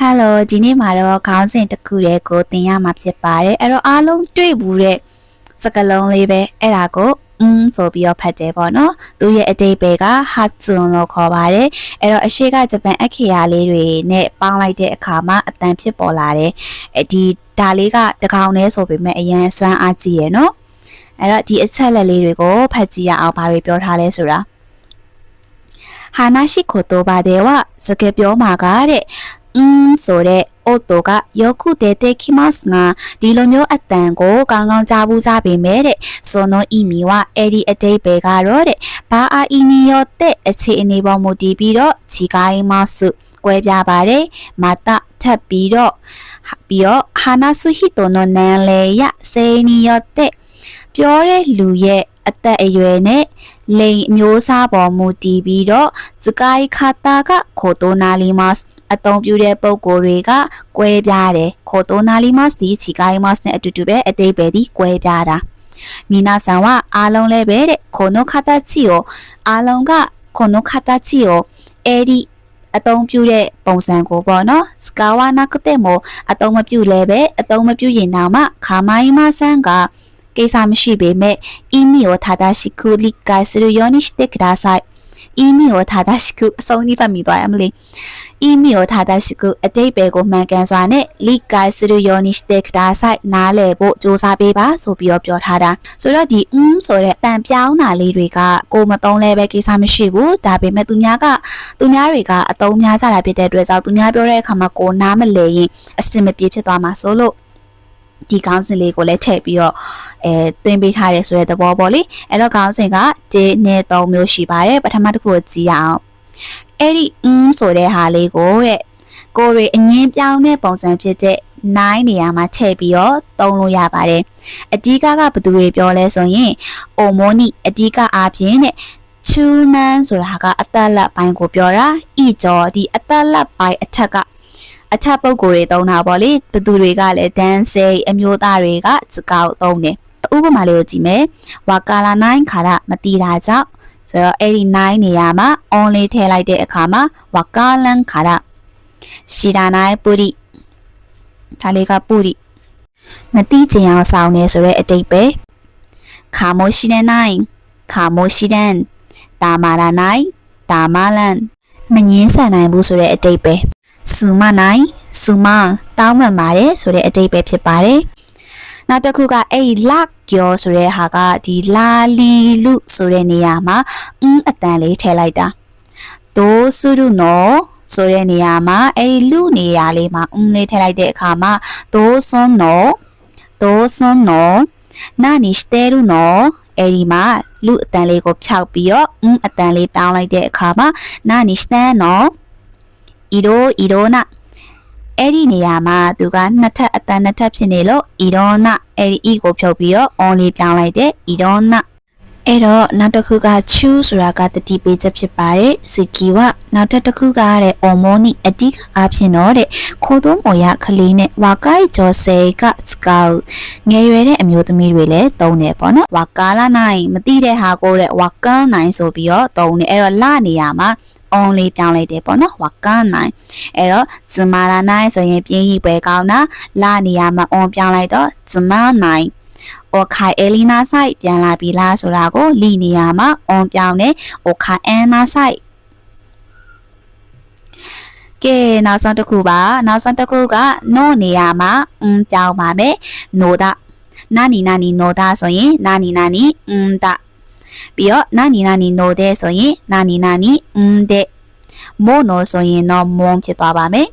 ဟယ်လိုဒီနေ့မှာတော့ခေါင်းစဉ်တစ်ခုတည်းကိုသင်ရမှာဖြစ်ပါတယ်အဲ့တော့အားလုံးတွေ့ဘူးတဲ့စကားလုံးလေးပဲအဲ့ဒါကိုอืมဆိုပြီးတော့ဖတ်တယ်ပေါ့နော်သူရဲ့အတိတ်ပဲကဟာဇွန်လို့ခေါ်ပါတယ်အဲ့တော့အရှိကဂျပန်အခရာလေးတွေနဲ့ပေါင်းလိုက်တဲ့အခါမှာအတန်ဖြစ်ပေါ်လာတယ်အဲ့ဒီဒါလေးကတကောင်နဲ့ဆိုပေမဲ့အရန်စွမ်းအားကြီးရယ်နော်အဲ့တော့ဒီအချက်လက်လေးတွေကိုဖတ်ကြည့်ရအောင်ဘာတွေပြောထားလဲဆိုတာဟာနာရှိခိုတိုဘာဒေဝစကားပြောမှာကတဲ့ อืมဆိုတဲ့ auto ကယောခုတဲ့တဲ့ခိမတ်ငါဒီလိုမျိုးအတန်ကိုကောင်းကောင်းကြားဘူးစားပေမဲ့တဲ့ဆိုနောဤမီဝအဲ့ဒီအတိတ်ပဲကတော့တဲ့ဘာအာအီနီယောတဲ့အခြေအနေပေါ်မူတည်ပြီးတော့ခြိကိုင်းမဆုကွဲပြားပါတယ်မာတထပ်ပြီးတော့ပြီးတော့ဟာနာဆုဟီတိုနိုနန်လေယစေနီယောတဲ့ပြောတဲ့လူရဲ့အသက်အရွယ်နဲ့လိန်အမျိုးအစားပေါ်မူတည်ပြီးတော့စကိုင်းခါတာကခိုတိုနာလီမတ် အသုံးပြုတဲ့ပုံကိုယ်တွေကကွဲပြားတယ်ခိုတိုနာလီမတ်စ်ဒီချီကိုင်းမတ်စ်နဲ့အတူတူပဲအတိတ်ပဲဒီကွဲပြားတာမီနာဆန်ကအားလုံးလည်းပဲတဲ့ခိုနိုခါတာချီကိုအားလုံးကခိုနိုခါတာချီကိုအဲ့ဒီအသုံးပြုတဲ့ပုံစံကိုပေါ့နော်စကာဝနာကတဲ့မို့အသုံးမပြုလဲပဲအသုံးမပြုရင်တော့မှခါမိုင်းမဆန်းကကိစ္စမရှိပေမဲ့အီမီကိုထာတာရှိခုလိကိုင်စရယောနိရှ်တေကဒါဆိုင်အီမီကိုထာတာရှိခုအဆုံးနိဖတ်မိသွားအမလီ အီးမီယိုထာတာရှိကုအတိတ်ပဲကိုမှန်ကန်စွာနဲ့လိကိုင်စရူယောနိစတေကတာဆိုင်နားလည်ဖို့စူးစမ်းပေးပါဆိုပြီးတော့ပြောထားတာဆိုတော့ဒီအင်းဆိုတဲ့တန်ပြောင်းတာလေးတွေကကိုမသုံးလဲပဲကိစ္စမရှိဘူးဒါပေမဲ့သူများကသူများတွေကအသုံးများကြတာဖြစ်တဲ့အတွက်ကြောင့်သူများပြောတဲ့အခါမှာကိုနားမလဲရင်အဆင်မပြေဖြစ်သွားမှာဆိုလို့ဒီကောင်းစဉ်လေးကိုလည်းထည့်ပြီးတော့အဲတွင်းပေးထားရဲဆိုတဲ့သဘောပေါ့လေအဲ့တော့ကောင်းစဉ်က1နဲ့3မျိုးရှိပါတယ်ပထမတစ်ခုကိုကြည့်ရအောင် အဲ့ဒီအင်းဆိုတဲ့ဟာလေးကိုတဲ့ကိုရီအငင်းပြောင်းတဲ့ပုံစံဖြစ်တဲ့9နေရာမှာထည့်ပြီးတော့သုံးလို့ရပါတယ်အဓိကကဘယ်သူတွေပြောလဲဆိုရင်အိုမိုနီအဓိကအားဖြင့်တဲ့ချူနန်ဆိုတာကအသက်လက်ပိုင်းကိုပြောတာဤကြောဒီအသက်လက်ပိုင်းအထက်ကအထက်ပုံကိုယ်တွေသုံးတာပေါ့လေဘသူတွေကလည်းဒန်စေအမျိုးသားတွေကစကောက်သုံးတယ်ဥပမာလေးကိုကြည့်မယ်ဝါကာလာ9ခါရမတီတာကြောင့် ဆိုတော့အဲ့ဒီ9နေရာမှာ on လေးထည့်လိုက်တဲ့အခါမှာဝါကာလန်ခါရရှီတာနိုင်ပူရီဒါလေးကပူရီမတိချင်အောင်စောင်းနေဆိုရဲအတိတ်ပဲခါမိုရှိတဲ့နိုင်ခါမိုရှိတဲ့တာမာရာနိုင်တာမာလန်မငင်းဆန်နိုင်ဘူးဆိုတဲ့အတိတ်ပဲစူမနိုင်စူမတောင်းမှန်ပါတယ်ဆိုတဲ့အတိတ်ပဲဖြစ်ပါတယ်နောက်တစ်ခုကအဲ့ဒီလ က်ကျော်ဆိုတဲ့ဟာကဒီလာလီလူဆိုတဲ့နေရာမှာအင်းအတန်လေးထည့်လိုက်တာဒိုးစုရုနော်ဆိုတဲ့နေရာမှာအဲ့ဒီလူနေရာလေးမှာအင်းလေးထည့်လိုက်တဲ့အခါမှာဒိုးစွန်းနော်ဒိုးစွန်းနော်နာနီစတဲရုနော်အဲ့ဒီမှာလူအတန်လေးကိုဖြောက်ပြီးတော့အင်းအတန်လေးတောင်းလိုက်တဲ့အခါမှာနာနီစတဲနော်ဤရိုဤရိုနာ အဲ့ဒီနေရာမှာသူကနှစ်ထပ်အတန်နှစ်ထပ်ဖြစ်နေလို့ဤရောနာအဲ့ဒီဤကိုဖြုတ်ပြီးတော့ on လေးပြောင်းလိုက်တဲ့ဤရောနာအဲ့တော့နောက်တစ်ခုက choose ဆိုတာကတတိပေးချက်ဖြစ်ပါတယ်စကီဝနောက်တစ်တစ်ခုကတဲ့ hormone အတိအားဖြင့်တော့တဲ့ခိုးသွင်းပေါ်ရကလေးနဲ့ဝါကိုက်ကျော်စေကစကောက်ငယ်ရွယ်တဲ့အမျိုးသမီးတွေလည်းတုံးတယ်ပေါ့နော်ဝါကာလာနိုင်မသိတဲ့ဟာကိုတဲ့ဝါကန်နိုင်ဆိုပြီးတော့တုံးတယ်အဲ့တော့လနေရာမှာ on လေးပြောင်းလိုက်တယ်ပေါ့နော်ဝါကန်နိုင်အဲ့တော့ဇမာလာနိုင်ဆိုရင်ပြင်းကြီးပဲကောင်းတာလနေရာမှာ on ပြောင်းလိုက်တော့ဇမာနိုင်โอคายเอลีนาไซပြန်လာပြီလားဆိုတာကိုလီနေရာမှာ on ပြောင်းတယ်โอคายแอนนาไซကဲနောက်ဆုံးတစ်ခုပါနောက်ဆုံးတစ်ခုကနို့နေရာမှာအင်းပြောင်းပါမယ်နိုဒနာနီနာနီနိုဒဆိုရင်နာနီနာနီအင်းဒ ပြီးတော့နာနီနာနီနိုတဲ့ဆိုရင်နာနီနာနီအင်းတဲ့မို့နိုဆိုရင်တော့မွန်ဖြစ်သွားပါမယ်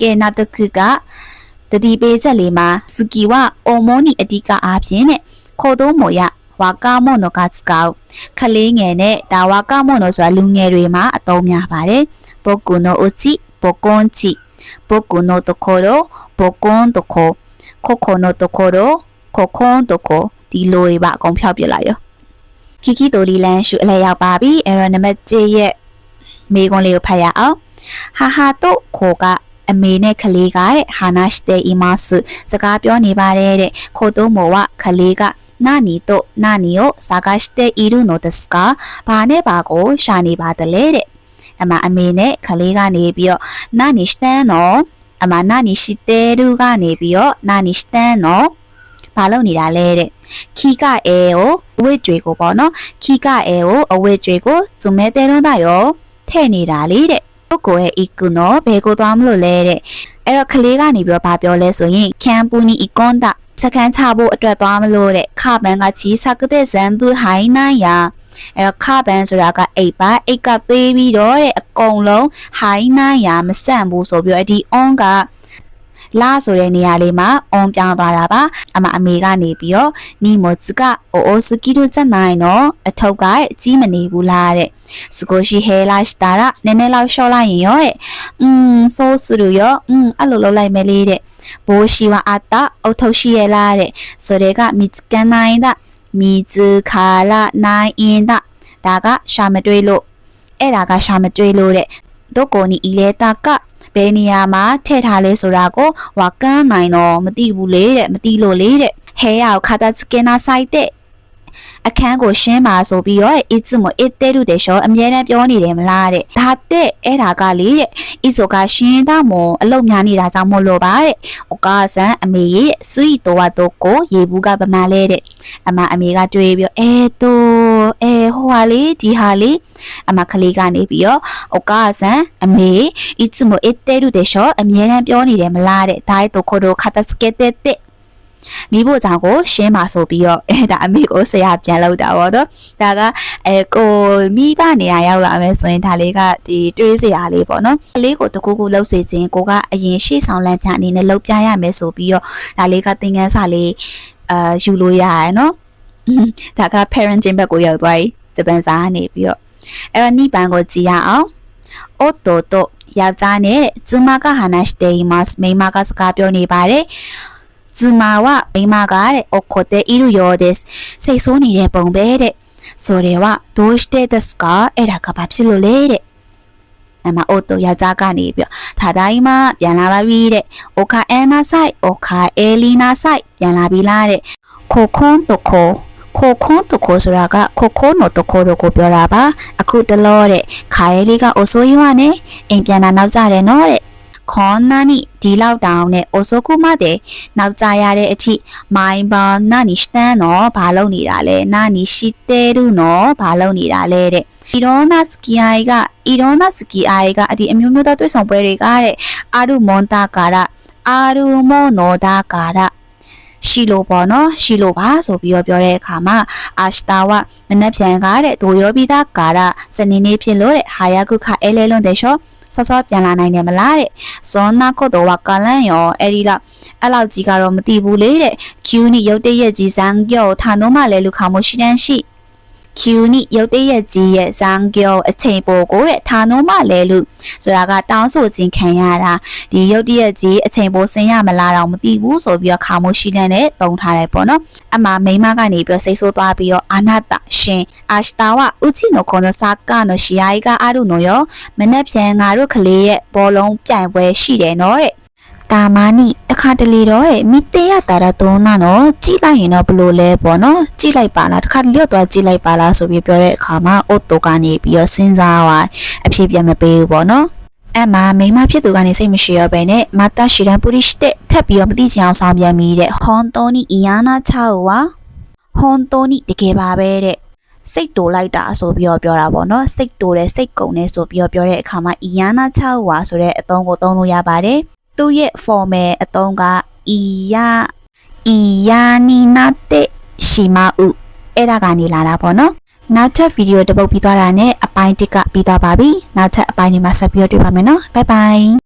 ကဲနောက်တစ်ခုကတတိပေးချက်လေးမှာစကီဝအိုမိုနီအတိကအားဖြင့်နဲ့ခိုတိုးမိုရဝါကာမိုနိုကစကောက်ခလေးငယ်နဲ့ဒါဝါကာမိုနိုဆိုတာလူငယ်တွေမှာအသုံးများပါတယ်ပုဂ္ဂိုနိုအိုချီပုဂ္ဂွန်ချီပုဂ္ဂိုနိုတခိုရိုပုဂ္ဂွန်တခိုခိုခိုနိုတခိုရိုခိုခွန်တခိုဒီလိုတွေပါအကုန်ဖြောက်ပြလိုက်ရော ကီကီတိုလီလန်ရှူအလဲရောက်ပါပြီအဲ့တော့နံပါတ်7ရဲ့မေကွန်လေးကိုဖတ်ရအောင်ဟာဟာတို့ခိုကအမေနဲ့ကလေးကတဲ့ဟာနာရှတေအီမတ်စကားပြောနေပါတယ်တဲ့ခိုတိုမိုဝကလေးကနာနီတို့နာနီကိုစာကာရှတေအီရုနိုဒစကာဘာနဲ့ဘာကိုရှာနေပါတလဲတဲ့အမအမေနဲ့ကလေးကနေပြီးတော့နာနီစတန်နော်အမနာနီရှိတဲရူကနေပြီးတော့နာနီစတန်နော် ဘာလုပ်နေတာလဲတဲ့ခီကအဲကိုအဝိကျွေကိုပေါ့နော်ခီကအဲကိုအဝိကျွေကိုဇုံမဲတဲရုံးသားရောထဲ့နေတာလေတဲ့ပုဂ္ဂိုလ်ရဲ့ဤကုနော်ဘယ်ကိုသွားမလို့လဲတဲ့အဲ့တော့ကလေးကနေပြီးတော့ဗာပြောလဲဆိုရင်ခံပူနီဤကွန်တာစကန်ချဖို့အတွက်သွားမလို့တဲ့ခပန်ကချီစကတဲ့ဇန်ပူဟိုင်းနာယာအဲ့တော့ခပန်ဆိုတာကအိတ်ပါအိတ်ကသေးပြီးတော့တဲ့အကုန်လုံးဟိုင်းနာယာမဆန့်ဘူးဆိုပြီးတော့အဒီ on က လာဆိုတဲ့နေရာလေးမှာ on ပြောင်းသွားတာပါအမအမေကနေပြီးတော့နီမိုဇကအိုအိုစကီတို့စက်နိုင်တော့အထုပ်ကအကြီးမနေဘူးလားတဲ့စကိုရှိဟဲလာစတာရနည်းနည်းလောက်ရှော့လိုက်ရင်ရောတဲ့อืมဆိုးဆူရရောอืมအဲ့လိုလုပ်လိုက်မယ်လေးတဲ့ဘိုးရှိဝအတာအုတ်ထုပ်ရှိရလားတဲ့ဆိုတဲ့ကမီကန်နိုင်တာမီဇခါလာနိုင်အင်းတာဒါကရှာမတွေးလို့အဲ့ဒါကရှာမတွေးလို့တဲ့ဒုတ်ကိုနီအီလေတာက ဘယ်နေရာမှာထည့်ထားလဲဆိုတာကိုဝါကန်းနိုင်တော့မသိဘူးလေတဲ့မသိလို့လေတဲ့ဟဲရောက်ခါတာစကင်နာဆိုင်တဲ့အခန်းကိုရှင်းပါဆိုပြီးတော့အစ်စ်မအစ်တဲတူတယ်ရှောအမြဲတမ်းပြောနေတယ်မလားတဲ့ဒါတဲ့အဲ့ဒါကလေတဲ့အစ်ဆိုကရှင်းတာမို့အလုံများနေတာကြောင့်မလို့ပါတဲ့။အကားဆန်အမေရဲ့စွီတော်တော့ကိုရေဘူးကပမာလဲတဲ့အမအမေကတွေးပြီးတော့အဲတော့ အဲဟိုဟာလေဒီဟာလေအမကလေးကနေပြီးတော့お母さんအမေいつも言ってるでしょအမြဲတမ်းပြောနေတယ်မလားတဲ့ဒါところを片付けてってမိဖို့ကြောင့်ကိုရှင်းပါဆိုပြီးတော့အဲဒါအမေကိုဆရာပြန်လောက်တာပေါ့နော်ဒါကအဲကိုမိဘနေရာရောက်လာမယ်ဆိုရင်ဒါလေးကဒီတွေးစရာလေးပေါ့နော်ကလေးကိုတကူကူလှုပ်စေခြင်းကိုကအရင်ရှေ့ဆောင်လမ်းပြအနေနဲ့လှုပ်ပြရမယ်ဆိုပြီးတော့ဒါလေးကသင်ခန်းစာလေးအာယူလို့ရရနော် ဒါက parenting ဘက်ကိုရောက်သွားပြီတပန်စာကနေပြီးတော့အဲ့တော့နိဗ္ဗာန်ကိုကြည်ရအောင်အိုတိုတိုယောက်ျားနဲ့ဇမကဟာနာရှိတေးမတ်မိန်းမကစကားပြောနေပါတယ်ဇမဝမိန်းမကတဲ့အိုခိုတေအီရူယောဒက်စိတ်ဆိုးနေတဲ့ပုံပဲတဲ့ဆိုတယ်ဝဒိုရှ်တေဒက်စကအဲ့ဒါကဘာဖြစ်လို့လဲတဲ့အမအိုတိုယောက်ျားကနေပြီးထာတိုင်းမပြန်လာပါပြီတဲ့အိုခါအန်နာဆိုင်အိုခါအဲလီနာဆိုင်ပြန်လာပြီလားတဲ့ခိုခွန်းတိုခို ခိုခွန်းတိုခိုဆိုတာကခိုခိုနိုတိုခိုတို့ကိုပြောတာပါအခုတလောတဲ့ခါရဲလေးကအိုဆိုးရင်ဝနဲ့အိမ်ပြန်လာနောက်ကြတယ်နော်တဲ့ခေါ်နာနီဒီလောက်တောင်နဲ့အိုဆိုကူမတဲ့နောက်ကြရတဲ့အထိမိုင်းဘာနာနီစတန်နော်ဘာလုပ်နေတာလဲနာနီရှိတဲရူနော်ဘာလုပ်နေတာလဲတဲ့အီရိုနာစကီအိုင်ကအီရိုနာစကီအိုင်ကအဒီအမျိုးမျိုးသောတွေ့ဆောင်ပွဲတွေကတဲ့အာရုမွန်တာကာရအာရုမောနောဒါကာရ ရှိလို့ပေါ့နော်ရှိလို့ပါဆိုပြီးတော့ပြောတဲ့အခါမှာအာရှတာဝမနက်ဖြန်ကတဲ့ဒိုယောပိတာကာရစနေနေ့ဖြစ်လို့တဲ့ဟာယာကုခအဲလဲလွန်တဲ့ရှော့ဆော့ဆော့ပြန်လာနိုင်တယ်မလားတဲ့ဇောနာခုတ်တော်ကကလန်ရောအဲ့ဒီလောက်အဲ့လောက်ကြီးကတော့မသိဘူးလေတဲ့ Q နိရုတ်တရက်ကြီးစံကြောထာနိုးမှလည်းလူခါမရှိတန်းရှိ Q နိရုတ်တရက်ကြီးရဲ့စံကြောအချိန်ပိုကိုတဲ့ထာနိုးမှလည်းလူဆိုတာကတောင်းဆိုခြင်းခံရတာဒီရုတ်တရက်ကြီးအချိန်ပိုဆင်းရမလားတော့မသိဘူးဆိုပြီးတော့ခါမရှိတန်းနဲ့တုံထားတယ်ပေါ့နော်အမမိမကနေပြီးတော့စိတ်ဆိုးသွားပြီးတော့အာနာတရှင်အာရှတာဝဥချိနိုခွန်စာကနော်ရှီယာကအာရုနိုရောမနေ့ပြန်ငါတို့ကလေးရဲ့ဘောလုံးပြိုင်ပွဲရှိတယ်နော်တဲ့ တာမနီတခါတလေတော့တဲ့မိတေးရတာရသုံးနာနော်ကြည့်လိုက်ရင်တော့ဘလို့လဲပေါ့နော်ကြည့်လိုက်ပါလားတခါတလေတော့သွားကြည့်လိုက်ပါလားဆိုပြီးပြောတဲ့အခါမှာအိုတိုကနေပြီးတော့စဉ်းစားသွားအဖြစ်ပြန်မပေးဘူးပေါ့နော်အမမိမဖြစ်သူကနေစိတ်မရှိရောပဲနဲ့မတာရှိရန်ပူရစ်တဲ့ထပ်ပြီးတော့မသိချင်အောင်ဆောင်ပြန်ပြီးတဲ့ဟွန်တိုနီအီယာနာချာဝါဟွန်တိုနီတကယ်ပါပဲတဲ့စိတ်တိုလိုက်တာဆိုပြီးတော့ပြောတာပေါ့နော်စိတ်တိုတယ်စိတ်ကုံတယ်ဆိုပြီးတော့ပြောတဲ့အခါမှာအီယာနာချာဝါဆိုတဲ့အသုံးကိုသုံးလို့ရပါတယ် သူ့ရဲ့ formal အသုံးကအီယာအီယာနီနာတဲ့ရှိမဥအဲ့ဒါကနေလာတာပေါ့နော်နောက်ထပ်ဗီဒီယိုတစ်ပုတ်ပြီးသွားတာနဲ့အပိုင်းတစ်ကပြီးသွားပါပြီနောက်ထပ်အပိုင်းတွေမှာဆက်ပြီးတော့တွေ့ပါမယ်နော်ဘိုင်ဘိုင်